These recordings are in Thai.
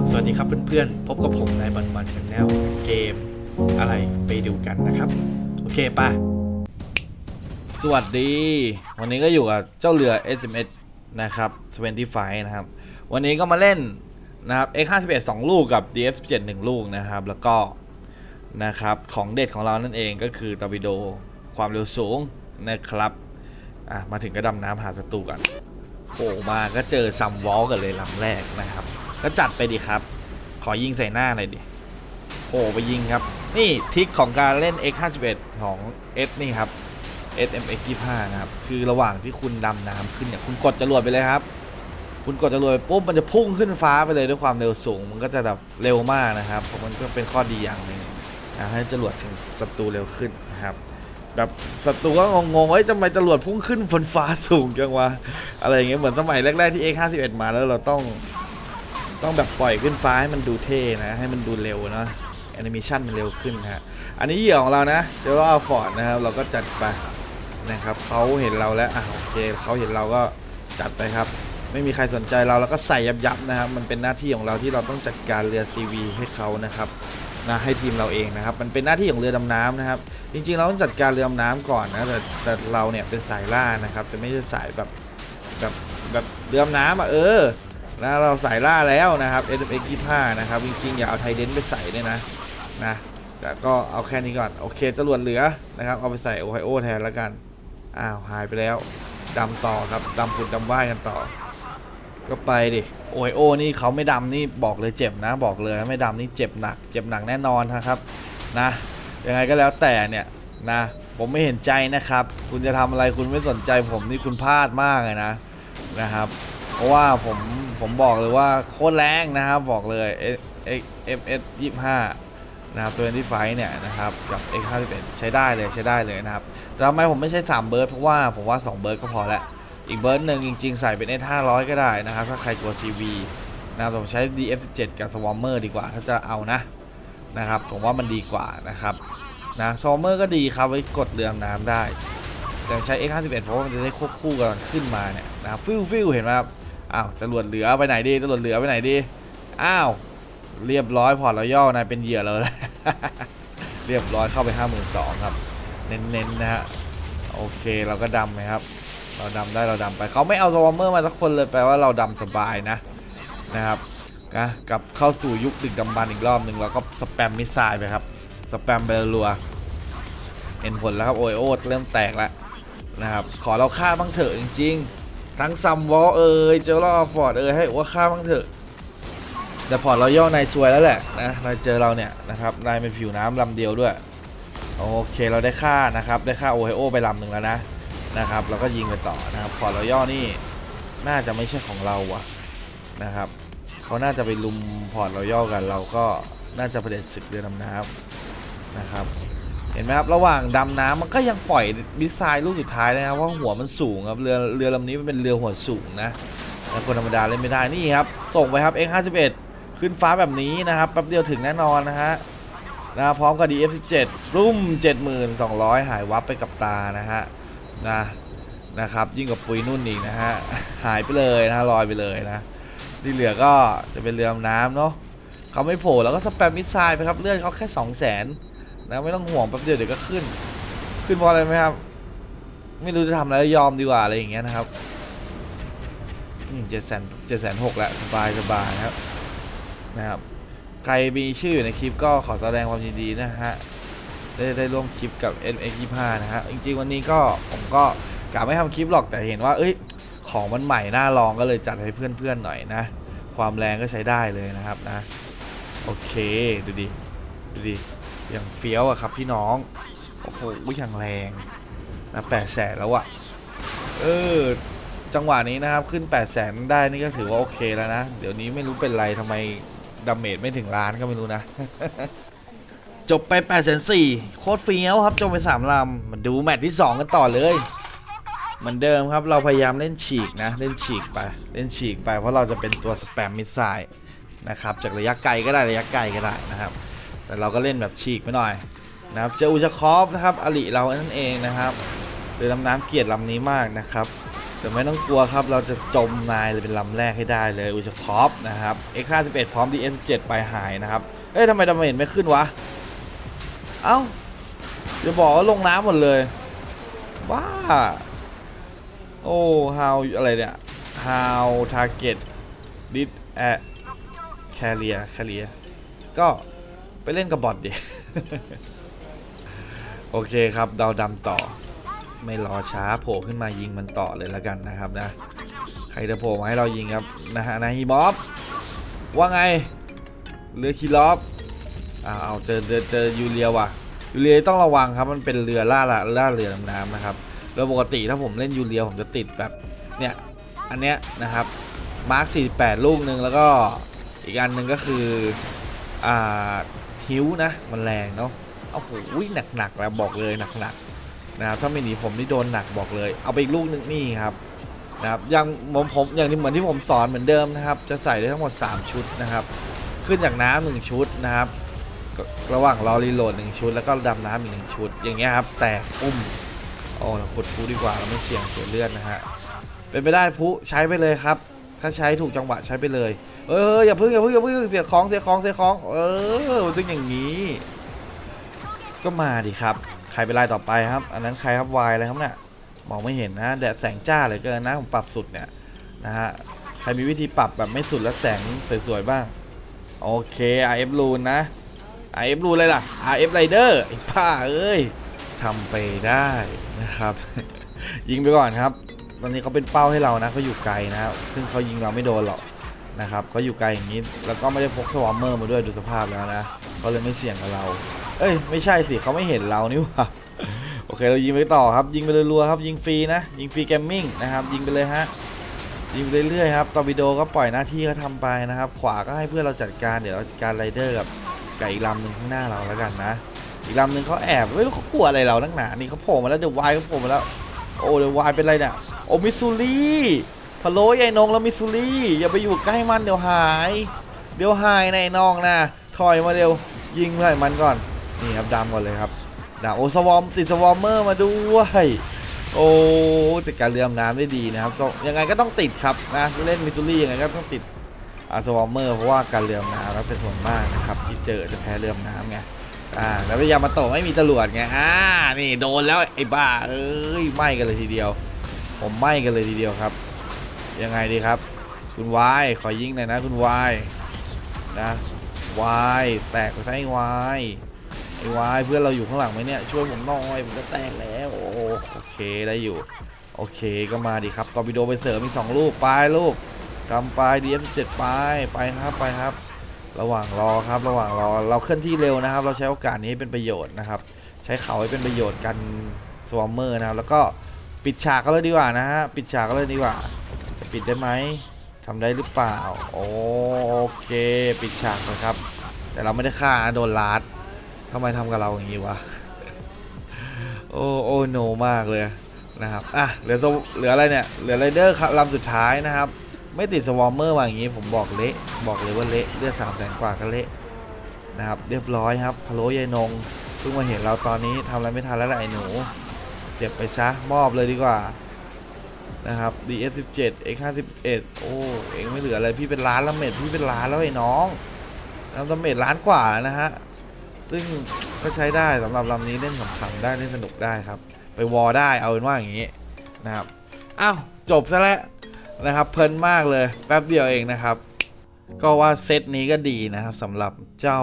บสวัสดีครับเพื่อนๆ พบกับผมนายบันบันชาแนลเกมอะไรไปดูกันนะครับ โอเคป่ะ สวัสดี วันนี้ก็อยู่กับเจ้าเรือ SMS นะครับ25นะครับ วันนี้ก็มาเล่นนะครับ X51 2 ลูกกับ DF17 1 ลูกนะครับ แล้วก็นะครับของเด็ดของเรานั่นเองก็คือตอร์ปิโดความเร็วสูงนะครับอะมาถึงก็ดำน้ำหาศัตรูกันโผล่มาก็เจอซัมวอลกันเลยลำแรกนะครับ ก็จัดไปดีครับ ขอยิงใส่หน้าหน่อยดิโผล่ไปยิงครับ นี่ทริคของการเล่น X51 ของ S นี่ครับ SMX 25 นะครับ คือระหว่างที่คุณดำน้ำขึ้นเนี่ย คุณกดจรวดไปเลยครับ คุณกดจรวดปุ๊บมันจะพุ่งขึ้นฟ้าไปเลยด้วยความเร็วสูง มันก็จะแบบเร็วมากนะครับเพราะมันก็เป็นข้อดีอย่างหนึ่งนะให้จรวดถึงศัตรูเร็วขึ้นนะครับ แบบศัตรูก็งงๆว่าเฮ้ยทำไมจรวดพุ่งขึ้นบนฟ้าสูงจังวะอะไรอย่างเงี้ยเหมือนสมัยแรกๆที่ X51 มาแล้วเราต้อง ต้องแบบปล่อยขึ้นฟ้าให้มันดูเท่นะ ให้มันดูเร็วนะแอนิเมชันมันเร็วขึ้นฮะ อันนี้เหยื่อของเรานะเจอว่าเอาฟอร์ดนะครับ เราก็จัดไปนะครับเขาเห็นเราแล้วอะโอเคเขาเห็นเราก็จัดไปครับ ไม่มีใครสนใจเราแล้วก็ใส่ยับๆนะครับ มันเป็นหน้าที่ของเราที่เราต้องจัดการเรือ CV ให้เขานะครับนะให้ทีมเราเองนะครับ มันเป็นหน้าที่ของเรือดำน้ำนะครับ จริงๆเราต้องจัดการเรือดำน้ำก่อนนะแต่แต่เราเนี่ยเป็นสายล่านะครับ จะไม่ใช่สายแบบแบบแบบเรือดำน้ำอะเออ นะเราใสายล่าแล้วนะครับ SMX 25นะครับจริงๆอย่าเอาไทเดนไปใส่ด้วยนะนะแต่ก็เอาแค่นี้ก่อนโอเคจรวดเหลือนะครับ เอาไปใส่โอไฮโอแทนแล้วกันอ้าวหายไปแล้วดำต่อครับดำผุดดำว่ายกันต่อ ก็ไปดิโอไฮโอนี่เขาไม่ดำนี่บอกเลยเจ็บนะ บอกเลยไม่ดำนี่เจ็บหนัก เจ็บหนักแน่นอนนะครับนะยังไงก็แล้วแต่เนี่ยนะผมไม่เห็นใจนะครับ คุณจะทำอะไรคุณไม่สนใจผมนี่คุณพลาดมากเลยนะนะครับ เพราะว่าผมผมบอกเลยว่าโคตรแรงนะครับ บอกเลย F S 25 นะครับตัวที่ไฟเนี่ยนะครับกับ X 51 ใช้ได้เลยใช้ได้เลยนะครับแต่ทำไมผมไม่ใช่3เบิร์ดเพราะว่าผมว่า 2 เบิร์ดก็พอแล้วอีกเบิร์ดหนึ่งจริง ๆ ใส่เป็น S 500 ก็ได้นะครับ ถ้าใครกลัว CV นะครับผมใช้ DF 17 กับ Swarmer ดีกว่า ถ้าจะเอานะนะครับผมว่ามันดีกว่านะครับนะซอมเมอร์ก็ดีครับไว้กดเรือดำน้ำได้ แต่ใช้ X51 เพราะว่ามันจะได้ควบคู่กันขึ้นมาเนี่ยนะฟิวฟิวเห็นไหมครับ อ้าวจรวดเหลือไปไหนดีจรวดเหลือไปไหนดีอ้าวเรียบร้อยพอร์ตเราย่อนายเป็นเหยื่อเราแล้วเรียบร้อยเข้าไปห้าหมื่นสองครับ เน้นๆนะฮะโอเคเราก็ดำไหมครับ เราดำได้เราดำไปเขาไม่เอาซอมเมอร์มาสักคนเลยแปลว่าเราดำสบายนะนะครับนะกลับเข้าสู่ยุคดึกดำบรรอีกรอบหนึ่งเราก็สแปมมิสไซล์ไปครับสแปมเบลลัวเห็นผลแล้วครับโอไอโอเริ่มแตกแล้วนะครับขอเราฆ่าบ้างเถอะจริงๆ ทั้งซัมวอลเอ่ยเจอร์ลอฟอร์ดเอ่ยให้ว่าฆ่าบ้งเถอะแต่พอร์ตเราย่อนายซวยแล้วแหละนะนายเจอเราเนี่ยนะครับนายเป็นผิวน้ำลำเดียวด้วย โอเคเราได้ค่านะครับ ได้ค่าโอไฮโอไปลำหนึ่งแล้วนะนะครับเราก็ยิงไปต่อนะครับพอร์ตเราย่อนี่น่าจะไม่ใช่ของเราว่ะนะครับเขาน่าจะไปลุมพอร์ตเราย่อกัน เราก็น่าจะประเด็นศึกเรือดำน้ำนะครับ เห็นไหมครับระหว่างดำน้ำมันก็ยังปล่อยมิสไซล์ลูกสุดท้ายนะครับว่าหัวมันสูงครับเรือเรือลำนี้มันเป็นเรือหัวสูงนะแล้วคนธรรมดาเล่นไม่ได้นี่ครับส่งไปครับ X51 ขึ้นฟ้าแบบนี้นะครับแป๊บเดียวถึงแน่นอนนะฮะนะพร้อมกับ DF17 รุ่ม 72,200 หายวับไปกับตานะฮะนะนะครับยิ่งกับปุยนุ่นอีกนะฮะหายไปเลยนะลอยไปเลยนะที่เหลือก็จะเป็นเรือดำน้ำเนาะเขาไม่โผล่แล้วก็สแปมมิสไซล์ไปครับเลือดเขาแค่ 2 0 0 0 0 0 นะไม่ต้องห่วงแป๊บเดียวเดี๋ยวก็ขึ้น ขึ้นเพราะอะไรไหมครับ ไม่รู้จะทำอะไรยอมดีกว่าอะไรอย่างเงี้ยนะครับเจ็ดแสนเจ็ดแสนหกแล้วสบายสบายนะครับนะครับ ใครมีชื่ออยู่ในคลิปก็ขอแสดงความยินดีนะฮะได้ได้ร่วมคลิปกับ NX 25 นะฮะจริงๆวันนี้ก็ผมก็กะไม่ทำคลิปหรอกแต่เห็นว่า เอ้ย ของมันใหม่น่าลองก็เลยจัดให้เพื่อนๆหน่อยนะ ความแรงก็ใช้ได้เลยนะครับนะ โอเค ดูดิ ดูดิ อย่างเฟี้ยวอะครับพี่น้อง โอ้โหอย่างแรงนะแปดแสนแล้วอะเออ จังหวะนี้นะครับขึ้น8 0 0แสนได้นี่ก็ถือว่าโอเคแล้วนะ เดี๋ยวนี้ไม่รู้เป็นไรทำไมดาเมจไม่ถึงล้านก็ไม่รู้นะ จบไป8 0 0 0 0โคตรเฟี้ยวครับจบไป3ลำมาดูแมตช์ที่ 2 กันต่อเลยเหมือนเดิมครับเราพยายามเล่นฉีกนะ เล่นฉีกไป เล่นฉีกไปเพราะเราจะเป็นตัวสแปมมิสไซล์นะครับจากระยะไกลก็ได้ระยะไกลก็ได้นะครับ แต่เราก็เล่นแบบฉีกไปหน่อยนะครับเจออูชคอฟนะครับอลิเรานั่นเองนะครับเรือดำน้ำเกียรติลำนี้มากนะครับแต่ไม่ต้องกลัวครับเราจะจมนายเลยเป็นลำแรกให้ได้เลยอุชคอปนะครับ X51 พร้อม DS7 ไปหายนะครับเอ้ยทำไมดาเมจไม่ขึ้นวะ เอ้าจะบอกว่าลงน้ำหมดเลยบ้าโอ้ how อะไรเนี่ย how target did a carrier carrier ก็ เล่นกับบอทดิ โอเคครับดาวดำต่อ ไม่รอช้าโผล่ขึ้นมายิงมันต่อเลยแล้วกันนะครับนะ ใครจะโผล่มาให้เรายิงครับนะฮะนาฮีมอฟว่าไงเรือคีรอฟอ้าวเอาเจอเจอเจอยูเรียว่ะยูเรียต้องระวังครับมันเป็นเรือล่าละล่าเรือดำน้ำนะครับโดยปกติถ้าผมเล่นยูเรียผมจะติดแบบเนี่ยอันเนี้ยนะครับมาร์ค48 ลูกหนึ่งแล้วก็อีกอันหนึ่งก็คืออ่า ฮิวนะ มันแรงเนาะโอ้โหหนักหนักๆแล้วบอกเลยหนักหนักๆนะครับถ้าไม่หนีผมนี่โดนหนักบอกเลย เอาไปอีกลูกหนึ่งนี่ครับนะครับอย่างผมผมอย่างที่เหมือนที่ผมสอนเหมือนเดิมนะครับ จะใส่ได้ทั้งหมด 3 ชุดนะครับ ขึ้นจากน้ำหนึ่งชุดนะครับ ระหว่างรอรีโหลดหนึ่งชุด แล้วก็ดำน้ำอีกหนึ่งชุด อย่างเงี้ยครับ แตกอุ้มโอ้เรากดพูดีกว่าเราไม่เสี่ยงเสียเลือดนะฮะเป็นไปได้พุใช้ไปเลยครับ ถ้าใช้ถูกจังหวะใช้ไปเลย เอออย่าพิ่งอย่าพิ่งอย่าพิ่งเสียของเสียของเสียของ เออมันต้องอย่างนี้ ก็มาดิครับ ใครเป็นรายต่อไปครับ อันนั้นใครครับวายอะไรครับเนี่ยมองไม่เห็นนะแดดแสงจ้าเหลยเกินนะผมปรับสุดเนี่ยนะฮะใครมีวิธีปรับแบบไม่สุดแล้วแสงสวยๆบ้าง โอเค RF รูนนะ RF รูนเลยล่ะ RF Rider ไอ้ป้าเอ้ยทำไปได้นะครับ ยิงไปก่อนครับ ตอนนี้เขาเป็นเป้าให้เรานะเขาอยู่ไกลนะครับซึ่งเขายิงเราไม่โดนหรอกนะครับเขาอยู่ไกลอย่างนี้แล้วก็ไม่ได้พกสวอมเมอร์มาด้วยดูสภาพแล้วนะเขาเลยไม่เสี่ยงกับเรา เอ้ยไม่ใช่สิเขาไม่เห็นเรานี่ว่าโอเคเรายิงไปต่อครับ ยิงไปรัวๆครับยิงฟรีนะยิงฟรีแกมมิ่งนะครับยิงไปเลยฮะยิงไปเรื่อยๆครับตอร์ปิโดก็ปล่อยหน้าที่เขาทำไปนะครับ ขวาก็ให้เพื่อนเราจัดการเดี๋ยวเราจัดการไรเดอร์กับไกับอีกลำหนึ่งข้างหน้าเราแล้วกันนะ อีกลำหนึ่งเขาแอบไม่รู้เขากลัวอะไรเรานักหนานี่เขาโผล่มาแล้วเดี๋ยววายเขาโผล่มาแล้ว โอ้เดี๋ยววายเป็นไรเนี่ยโอ้มิสซูรีพะโล้ยายนงแล้วมิสซูรีอย่าไปอยู่ใกล้มันเดี๋ยวหาย เดี๋ยวหายในน้องนะถอยมาเร็วยิงใส่มันก่อนนี่ครับดำก่อนเลยครับนะโอสวอมติดสวอมเมอร์มาด้วยโอ้ติดการเรือดำน้ำได้ดีนะครับก็ยังไงก็ต้องติดครับนะเล่นมิตูรี่ยังไงก็ต้องติดอาสวอมเมอร์เพราะว่าการเรือดำน้ำแล้วเป็นส่วนมากนะครับที่เจอจะแพ้เรือดำน้ำไง อ่าแล้วพยายามมาโตะไม่มีจรวดไงอ่านี่โดนแล้วไอ้บ้าเอ้ยไหม้กันเลยทีเดียว ผมไหม้กันเลยทีเดียวครับ ยังไงดีครับ คุณวายขอยิงหน่อยนะคุณวายนะวายแตกไปซะไอ้วายไอ้วายเพื่อนเราอยู่ข้างหลังไหมเนี่ยช่วยผมหน่อยผมจะแตกแล้วโอโอเคได้อยู่ โอเคก็มาดิครับตอร์ปิโดไปเสริมมีสองลูกไปลูกกำไปดีเอฟเจ็ดไปไปครับไปครับ ระหว่างรอครับ ระหว่างรอเราเคลื่อนที่เร็วนะครับ เราใช้โอกาสนี้ให้เป็นประโยชน์นะครับ ใช้เขาให้เป็นประโยชน์กันสวอมเมอร์นะครับ แล้วก็ปิดฉากก็เลยดีกว่านะฮะปิดฉากก็เลยดีกว่า จะปิดได้ไหมทำได้หรือเปล่า โอเค ปิดฉากนะครับ แต่เราไม่ได้ฆ่าโดนลาดทำไมทำกับเราอย่างนี้วะโอ้โอ้โนมากเลยนะครับอะเหลือตัวเหลืออะไรเนี่ยเหลือไรเดอร์ลำสุดท้ายนะครับ ไม่ติดสวอมเมอร์มาอย่างนี้ผมบอกเละบอกเลยว่าเละเลือดสามแสนกว่าก็เละนะครับเรียบร้อยครับพะโล้ยายนงเพิ่งมาเห็นเราตอนนี้ทำอะไรไม่ทันแล้วแหละไอ้หนูเจ็บไปซะมอบเลยดีกว่านะครับ DS17 X51 โอ้เองไม่เหลืออะไรพี่เป็นล้านล้วเม็ดพี่เป็นล้านแล้วไอ้น้องล้วดาเมจล้านกว่านะฮะซึ่งก็ใช้ได้สำหรับลำนี้เล่นขำๆได้เล่นสนุกได้ครับ ไปวอลได้เอาเป็นว่าอย่างนี้นะครับอ้าวจบซะแล้ว นะครับเพลินมากเลยแป๊บเดียวเองนะครับ ก็ว่าเซตนี้ก็ดีนะครับสำหรับเจ้า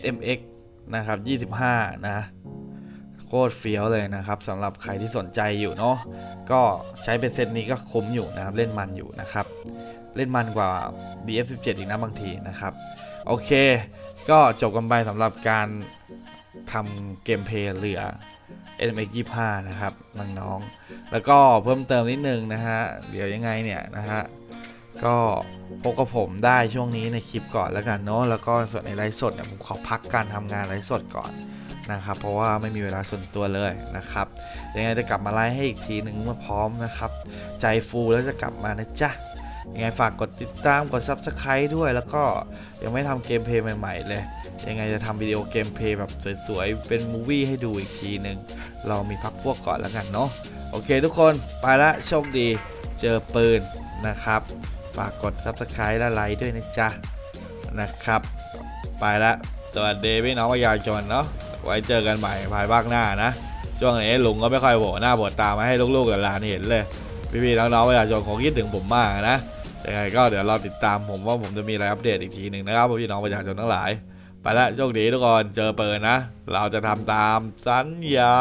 SMX นะครับ 25 นะ โคตรเฟี้ยวเลยนะครับสำหรับใครที่สนใจอยู่เนาะก็ใช้เป็นเซตนี้ก็คุ้มอยู่นะครับ เล่นมันอยู่นะครับ เล่นมันกว่า BF17 อีกนะบางทีนะครับ โอเค ก็จบกันไปสำหรับการทำเกมเพลย์เรือ NMX 25นะครับน้องๆแล้วก็เพิ่มเติมนิดนึงนะฮะเดี๋ยวยังไงเนี่ยนะฮะก็พบกับผมได้ช่วงนี้ในคลิปก่อนแล้วกันเนาะแล้วก็ส่วนในไลฟ์สดเนี่ยผมขอพักการทำงานไลฟ์สดก่อน นะครับ เพราะว่าไม่มีเวลาส่วนตัวเลยนะครับยังไงจะกลับมาไลฟ์ให้อีกทีหนึ่งเมื่อพร้อมนะครับ ใจฟูแล้วจะกลับมานะจ๊ะยังไงฝากกดติดตามกด Subscribe ด้วย แล้วก็ยังไม่ทำเกมเพลย์ใหม่ ๆ เลย ยังไงจะทำวิดีโอเกมเพลย์แบบสวยๆ เป็นมูวี่ให้ดูอีกทีหนึ่งเรามีพักพวกก่อนแล้วกันเนาะโอเคทุกคน ไปละโชคดีเจอปืนนะครับ ฝากกด subscribe และไลค์ด้วยนะจ๊ะ นะครับ ไปละสวัสดีพี่น้องประชาชนเนาะ ไว้เจอกันใหม่ภายภาคหน้านะช่วงนี้ลุงก็ไม่ค่อยโผล่หน้าโผล่ตามาให้ลูกๆกับหลานเห็นเลย พี่ๆน้องๆประชาชนคงคิดถึงผมมากนะยังไงก็เดี๋ยวรอติดตามผมว่าผมจะมีอะไรอัปเดตอีกทีหนึ่งนะครับพี่น้องประชาชนทั้งหลาย ไปละโชคดีทุกคนเจอเปิดนะ เราจะทำตามสัญญา